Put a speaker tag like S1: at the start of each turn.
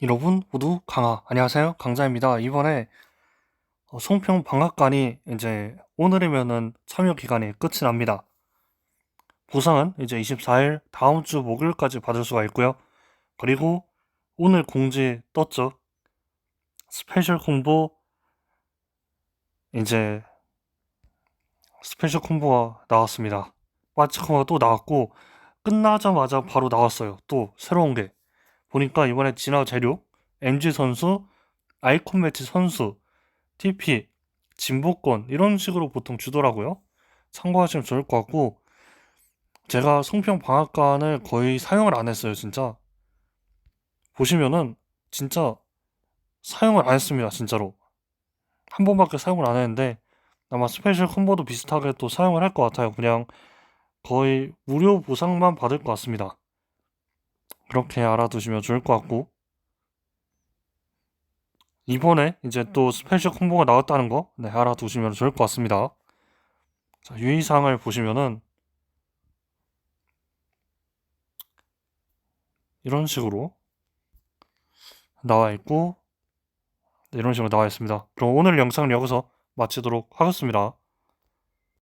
S1: 여러분 모두 강하 안녕하세요. 강자입니다. 이번에 어, 송평 방학간이 이제 오늘이면은 참여 기간이 끝이 납니다. 보상은 이제 24일 다음 주 목요일까지 받을 수가 있고요. 그리고 오늘 공지 떴죠? 스페셜 콤보 이제 스페셜 콤보가 나왔습니다. 마치 콤보가 또 나왔고 끝나자마자 바로 나왔어요. 또 새로운 게 보니까 이번에 진화 재료, MG 선수, 아이콘 매치 선수, TP, 진보권 이런 식으로 보통 주더라고요. 참고하시면 좋을 것 같고 제가 송평 방앗간을 거의 사용을 안 했어요, 진짜. 보시면은 진짜 사용을 안 했습니다, 진짜로. 한 번밖에 사용을 안 했는데 아마 스페셜 콤보도 비슷하게 또 사용을 할 것 같아요. 그냥 거의 무료 보상만 받을 것 같습니다. 그렇게 알아두시면 좋을 것 같고 이번에 이제 또 스페셜 콤보가 나왔다는 거 네, 알아두시면 좋을 것 같습니다. 자, 유의사항을 보시면은 이런 식으로 나와 있고 네, 이런 식으로 나와 있습니다. 그럼 오늘 영상을 여기서 마치도록 하겠습니다.